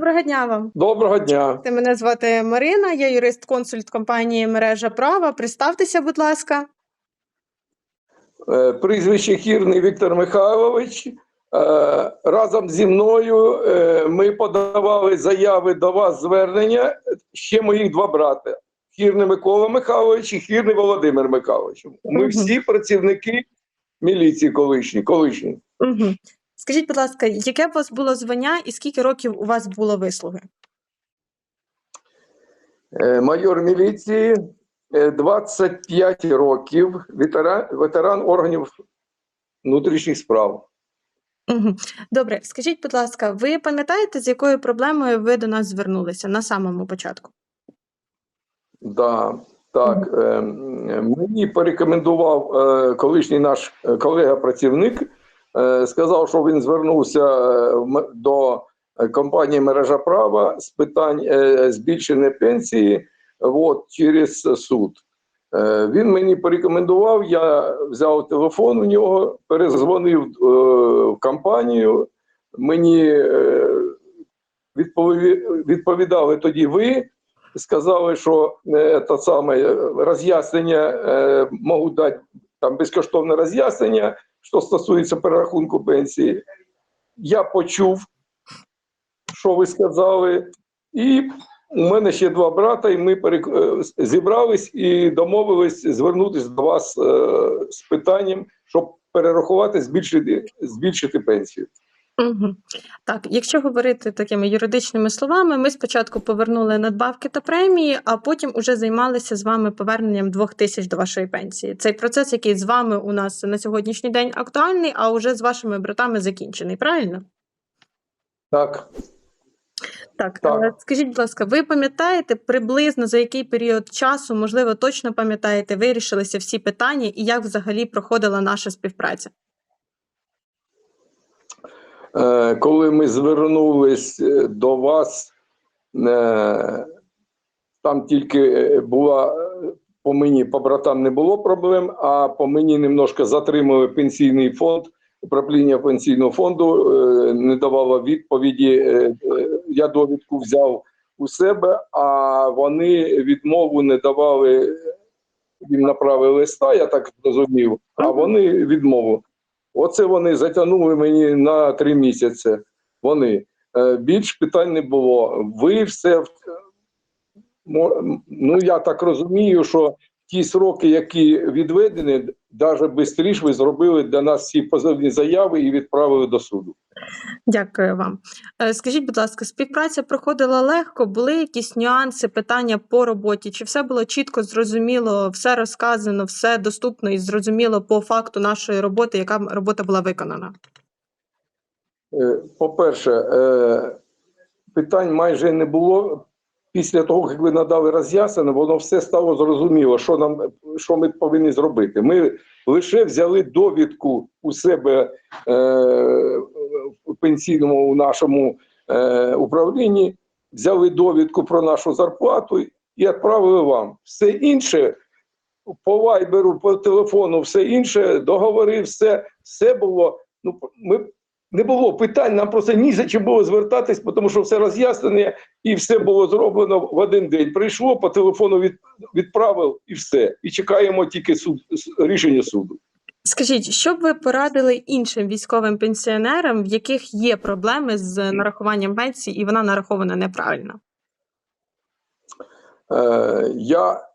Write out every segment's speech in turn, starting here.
Доброго дня вам. Доброго дня. Ти мене звати Марина, я юрист-консульт компанії Мережа права. Представтеся, будь ласка. Е, Прізвище Хірний Віктор Михайлович. Е, Разом зі мною е, ми подавали заяви до вас звернення ще моїх два брати. Хірний Микола Михайлович і Хірний Володимир Михайлович. Ми всі працівники міліції колишні. колишні. Угу. Скажіть, будь ласка, яке у вас було звання і скільки років у вас було вислуги? Е, Майор міліції е, 25 років, ветеран, ветеран органів внутрішніх справ. Угу. Добре, скажіть, будь ласка, ви пам'ятаєте, з якою проблемою ви до нас звернулися на самому початку? Да, так. Е, м, мені порекомендував е, колишній наш е, колега-працівник, е, сказав, що він звернувся е, до е, компанії Мережа права з питань е, збільшення пенсії от, через суд. Е, він мені порекомендував, я взяв телефон у нього, перезвонив е, в компанію. Мені е, відповідали тоді ви сказали, що е, те саме е, роз'яснення е, можуть дати там безкоштовне роз'яснення, що стосується перерахунку пенсії. Я почув, що ви сказали, і у мене ще два брата, і ми перек... е, зібрались і домовились звернутися до вас е, з питанням, щоб перерахувати, збільшити, збільшити пенсію. Угу. Так, якщо говорити такими юридичними словами, ми спочатку повернули надбавки та премії, а потім уже займалися з вами поверненням двох тисяч до вашої пенсії. Цей процес, який з вами у нас на сьогоднішній день актуальний, а уже з вашими братами закінчений, правильно? Так. Так, Так. е, скажіть, будь ласка, ви пам'ятаєте приблизно за який період часу, можливо, точно пам'ятаєте, вирішилися всі питання і як взагалі проходила наша співпраця? Е, коли ми звернулись е, до вас, е, там тільки була по мені, по братам не було проблем, а по мені немножко затримали пенсійний фонд. Управління пенсійного фонду не давало відповіді. Я довідку взяв у себе, а вони відмову не давали. Їм направили листа, я так зрозумів, а вони відмову. Оце вони затягнули мені на три місяці. Вони Е, більш питань не було. Ви все ну я так розумію, що ті сроки, які відведені, навіть швидше ви зробили для нас всі позовні заяви і відправили до суду. Дякую вам. Е, Скажіть, будь ласка, співпраця проходила легко? Були якісь нюанси, питання по роботі? Чи все було чітко, зрозуміло, все розказано, все доступно і зрозуміло по факту нашої роботи, яка робота була виконана? Е, По-перше, е, питань майже не було. Після того, як ви надали роз'яснення, воно все стало зрозуміло, що нам що ми повинні зробити. Ми лише взяли довідку у себе е, в пенсійному у нашому е, управлінні, взяли довідку про нашу зарплату і відправили вам. Все інше по вайберу, по телефону, все інше, договори, все, все було. Ну, ми не було питань, нам просто ні за чим було звертатись, тому що все роз'яснення і все було зроблено в один день. Прийшло по телефону, від, відправив і все. І чекаємо тільки суд рішення суду. Скажіть, що б ви порадили іншим військовим пенсіонерам, в яких є проблеми з нарахуванням пенсії, і вона нарахована неправильно? Е, я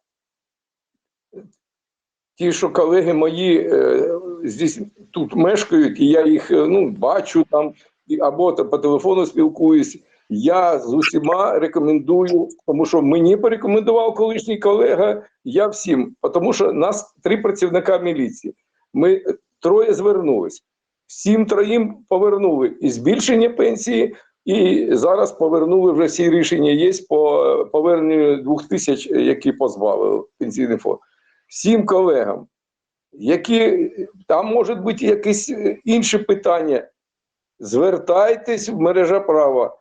ті, що колеги мої е, здесь тут мешкають, і я їх е, ну, бачу там, або по телефону спілкуюсь. Я з усіма рекомендую, тому що мені порекомендував колишній колега, я всім, тому що нас три працівника міліції. Ми е, троє звернулись. Всім троїм повернули і збільшення пенсії, і зараз повернули вже всі рішення є по е, поверненню двох тисяч, які позбавили пенсійний фонд. Всім колегам, які там можуть бути якісь е, інші питання. Звертайтесь в мережа права.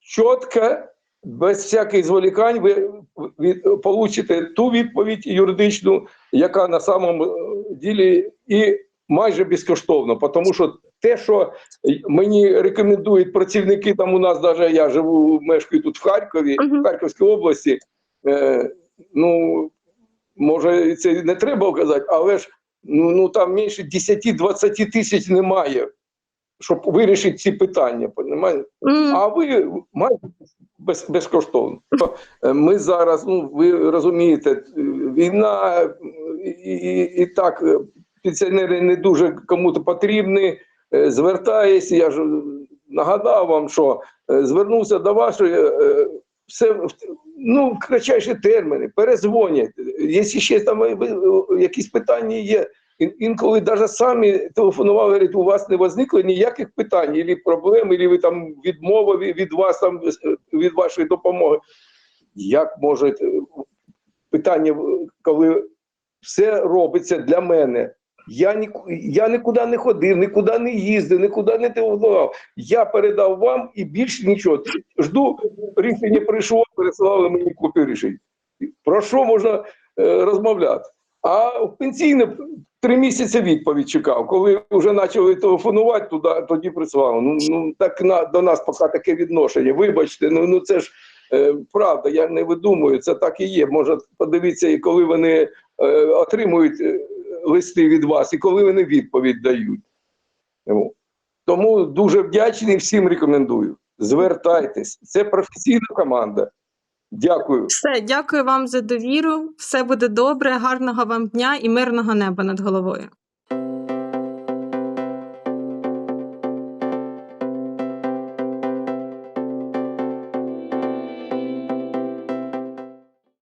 Чітко, без всяких зволікань, ви получите ту відповідь юридичну, яка на самому е, ділі і майже безкоштовно, тому що те, що мені рекомендують працівники, там у нас навіть я живу, мешкаю тут в Харкові, в Харківській області. Е, ну, може, це не треба казати, але ж ну, ну там менше 10-20 тисяч немає, щоб вирішити ці питання. Понімаєте? М, А ви маєте без, безкоштовно. Е, Ми зараз, ну ви розумієте, війна і, і, і так е, пенсіонери не дуже кому-то потрібні. Е, Звертаюся, я ж нагадав вам, що звернувся до вашої. Все ну, кратчайші терміни, перезвонять. Якщо ще там якісь питання є, інколи навіть самі телефонували, говорять, у вас не возникло ніяких питань, або проблем, або ви там відмова від вас там від вашої допомоги. Як може е, питання, коли все робиться для мене? Я ні, я нікуди не ходив, нікуди не їздив, нікуди не телефонував. Я передав вам і більше нічого. Жду, рішення прийшло, пересилали мені копію рішень. Про що можна е, розмовляти? А в пенсійне три місяці відповідь чекав. Коли вже почали телефонувати, туди, тоді прислали. Ну, ну так на, до нас поки таке відношення. Вибачте, ну, ну це ж е, правда, я не видумую, це так і є. Може, подивіться, і коли вони е, отримують е, листи від вас, і коли вони відповідь дають. Тому дуже вдячний всім рекомендую. Звертайтесь, це професійна команда. Дякую. Все, дякую вам за довіру. Все буде добре. Гарного вам дня і мирного неба над головою.